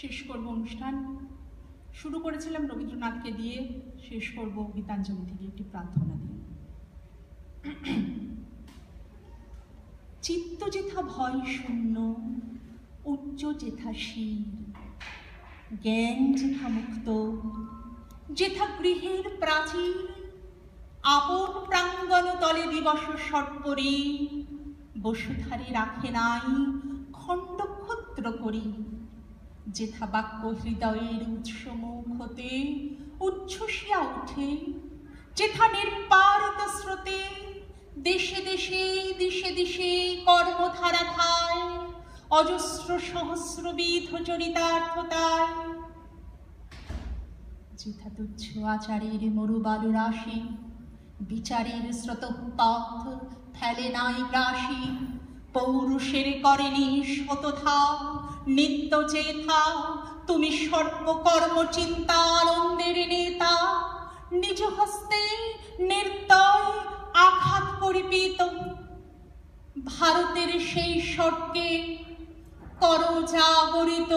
শেষ করব অনুষ্ঠান। শুরু করেছিলাম রবীন্দ্রনাথকে দিয়ে, শেষ করব গীতাঞ্জলি থেকে একটি প্রার্থনা দিয়ে। চিত্ত যেথা ভয় শূন্য, উচ্চ যেথা শির, জ্ঞান যেথা মুক্ত, যেথা গৃহের প্রাচীর আপন প্রাঙ্গণ তলে দিবস সর্পরে, বসুধারে রাখে নাই খণ্ড ক্ষুদ্র করি। যেথা বাক্য হৃদয়ের উৎসমুখ হতে, উচ্ছ্বসিয়া ওঠে। যেথা নির্পারিত স্রোতে, দেশে দেশে, দিশে দিশে কর্মধারা থায় অজস্র সহস্রবিধ চরিতার্থতায়। যেথা তুচ্ছ আচারের মরুবালু রাশি বিচারের স্রোতপথ ফেলে নাই গ্রাসী, পৌরুষের করেনি শতথা নিত্য চেথা তুমি সর্বকর্ম চিন্তা আনন্দের নেতা। নিজ হস্তে নির্দয় আঘাত পরিপিত। ভারতের সেই স্বর্গে কর জাগরিত